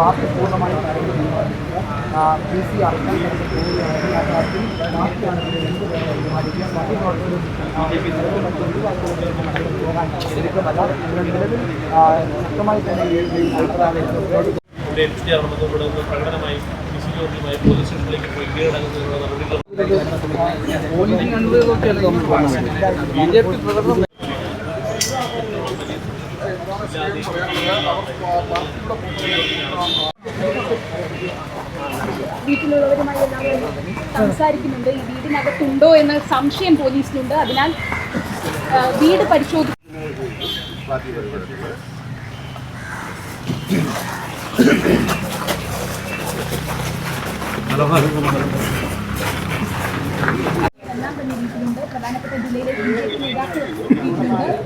Party പൂർണമായും P C അടക്കാൻ police സ്റ്റേഷനിലേക്ക് പോയി കീഴടങ്ങുന്നതിനുള്ള നടപടികൾ വീട്ടിലുള്ളവരുമായി എല്ലാവരും സംസാരിക്കുന്നുണ്ട്. ഈ വീടിനകത്തുണ്ടോ എന്ന സംശയം പോലീസിനുണ്ട്. അതിനാൽ വീട് പരിശോധിക്കും എല്ലാം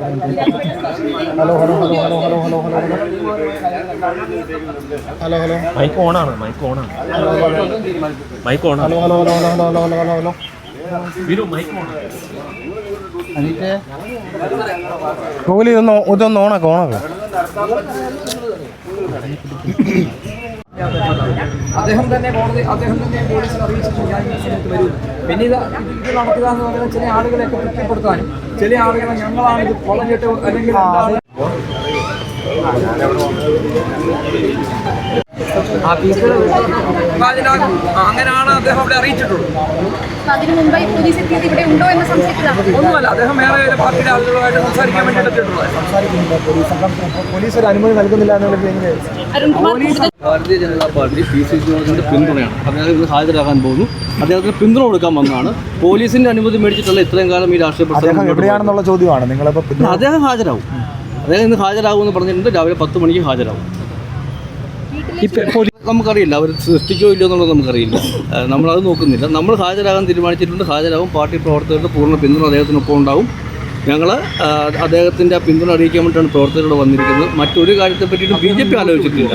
hello hello hello hello hello hello hello hello hello mic ഓണാണ് മൈക്ക് ഓണാണ് മൈക്ക് ഓണാണ് hello hello hello hello hello hello hello hello Google ഇതൊന്ന് ഇതൊന്ന് ഓണാക്കാം ഓണാക്കാം അദ്ദേഹം തന്നെ കോടതി അദ്ദേഹം തന്നെ പോലീസിൽ അറിയിച്ചിട്ട് ഞാൻ ഈ സമയത്ത് വരും. പിന്നെ ഇത് ഇത് നടത്തുക എന്ന് പറയുന്നത് ചില ആളുകളെയൊക്കെ തൃപ്തിപ്പെടുത്താനും ചില ആളുകളെ ഞങ്ങളാണ് ഇത് കൊളഞ്ഞിട്ട് അല്ലെങ്കിൽ ആ, അങ്ങനെയാണ് അദ്ദേഹം അവിടെ അറിയിച്ചിട്ടുള്ളത്. അതിനു മുമ്പായി പോലീസ് ഇവിടെ ഉണ്ടോ എന്ന് സംശയിച്ചതാണ് ഒന്നുമല്ല അദ്ദേഹം വേറെ ഏത് പാർട്ടിയുടെ ആളുകളുമായിട്ട് സംസാരിക്കാൻ വേണ്ടി എത്തിയിട്ടുള്ളത്. പോലീസ് ഒരു അനുമതി നൽകുന്നില്ല എന്നുള്ളത് Bharatiya Janata party P C ജോർജിന്റെ പിന്തുണയാണ്. അദ്ദേഹം ഇന്ന് ഹാജരാകാൻ പോകുന്നു. അദ്ദേഹത്തിന് പിന്തുണ കൊടുക്കാൻ വന്നതാണ്. പോലീസിന്റെ അനുമതി മേടിച്ചിട്ടുള്ള ഇത്രയും കാലം ഈ രാഷ്ട്രീയ പ്രസ്ഥാനം എവിടെയാണെന്നുള്ള ചോദ്യമാണ്. നിങ്ങളിപ്പോൾ. അദ്ദേഹം ഹാജരാകും അദ്ദേഹം ഇന്ന് ഹാജരാകുമെന്ന് പറഞ്ഞിട്ടുണ്ട്. രാവിലെ പത്ത് മണിക്ക് ഹാജരാകും നമുക്കറിയില്ല അവർ സൃഷ്ടിക്കോ ഇല്ലയോ എന്നുള്ളത് നമുക്കറിയില്ല. നമ്മളത് നോക്കുന്നില്ല. നമ്മൾ ഹാജരാകാൻ തീരുമാനിച്ചിട്ടുണ്ട്. ഹാജരാകും പാർട്ടി പ്രവർത്തകരുടെ പൂർണ പിന്തുണ അദ്ദേഹത്തിനൊപ്പം ഉണ്ടാവും. ഞങ്ങൾ അദ്ദേഹത്തിന്റെ പിന്തുണ അറിയിക്കാൻ വേണ്ടിയിട്ടാണ് പ്രവർത്തകരോട് വന്നിരിക്കുന്നത്. മറ്റൊരു കാര്യത്തെ പറ്റിയിട്ട് ബി ജെ പി ആലോചിച്ചിട്ടില്ല.